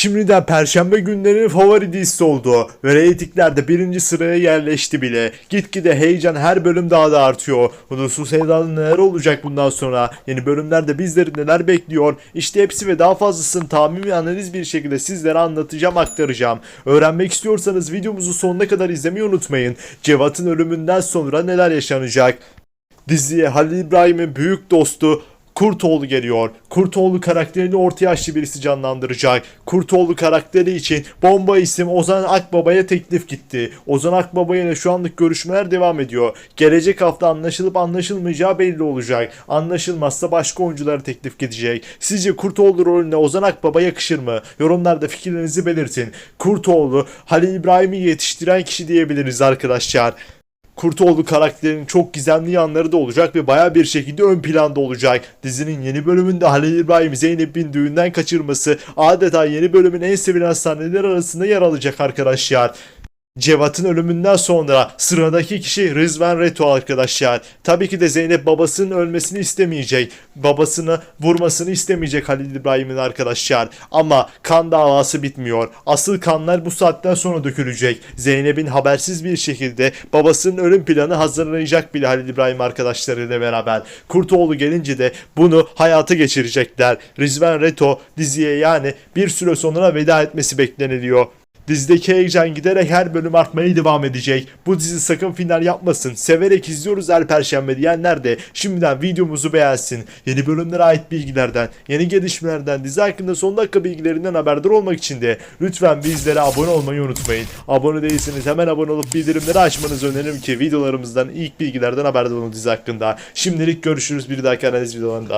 Şimdiden perşembe günlerinin favori dizisi oldu ve reytinglerde birinci sıraya yerleşti bile. Gitgide heyecan her bölüm daha da artıyor. Hudutsuz Sevda'nın neler olacak bundan sonra? Yeni bölümlerde bizleri neler bekliyor? İşte hepsi ve daha fazlasını tahmin ve analiz bir şekilde sizlere anlatacağım, aktaracağım. Öğrenmek istiyorsanız videomuzu sonuna kadar izlemeyi unutmayın. Cevat'ın ölümünden sonra neler yaşanacak? Diziye Halil İbrahim'in büyük dostu Kurtoğlu geliyor. Kurtoğlu karakterini orta yaşlı birisi canlandıracak. Kurtoğlu karakteri için bomba isim Ozan Akbaba'ya teklif gitti. Ozan Akbaba ile şu anlık görüşmeler devam ediyor. Gelecek hafta anlaşılıp anlaşılmayacağı belli olacak. Anlaşılmazsa başka oyunculara teklif gidecek. Sizce Kurtoğlu rolüne Ozan Akbaba yakışır mı? Yorumlarda fikirlerinizi belirtin. Kurtoğlu Halil İbrahim'i yetiştiren kişi diyebiliriz arkadaşlar. Kurtoğlu karakterinin çok gizemli yanları da olacak ve baya bir şekilde ön planda olacak. Dizinin yeni bölümünde Halil İbrahim Zeynep'in düğünden kaçırması adeta yeni bölümün en sevilen sahneler arasında yer alacak arkadaşlar. Cevat'ın ölümünden sonra sıradaki kişi Rızvan Reto arkadaşlar. Tabii ki de Zeynep babasının ölmesini istemeyecek. Babasını vurmasını istemeyecek Halil İbrahim'in arkadaşlar. Ama kan davası bitmiyor. Asıl kanlar bu saatten sonra dökülecek. Zeynep'in habersiz bir şekilde babasının ölüm planı hazırlayacak bile Halil İbrahim arkadaşlarıyla beraber. Kurtoğlu gelince de bunu hayata geçirecekler. Rizvan Reto diziye yani bir süre sonra veda etmesi bekleniliyor. Dizideki heyecan giderek her bölüm artmaya devam edecek. Bu dizi sakın final yapmasın. Severek izliyoruz her perşembe diyenler de şimdiden videomuzu beğensin. Yeni bölümlere ait bilgilerden, yeni gelişmelerden, dizi hakkında son dakika bilgilerinden haberdar olmak için de lütfen bizlere abone olmayı unutmayın. Abone değilseniz hemen abone olup bildirimleri açmanızı öneririm ki videolarımızdan ilk bilgilerden haberdar olun dizi hakkında. Şimdilik görüşürüz bir dahaki analiz videolarında.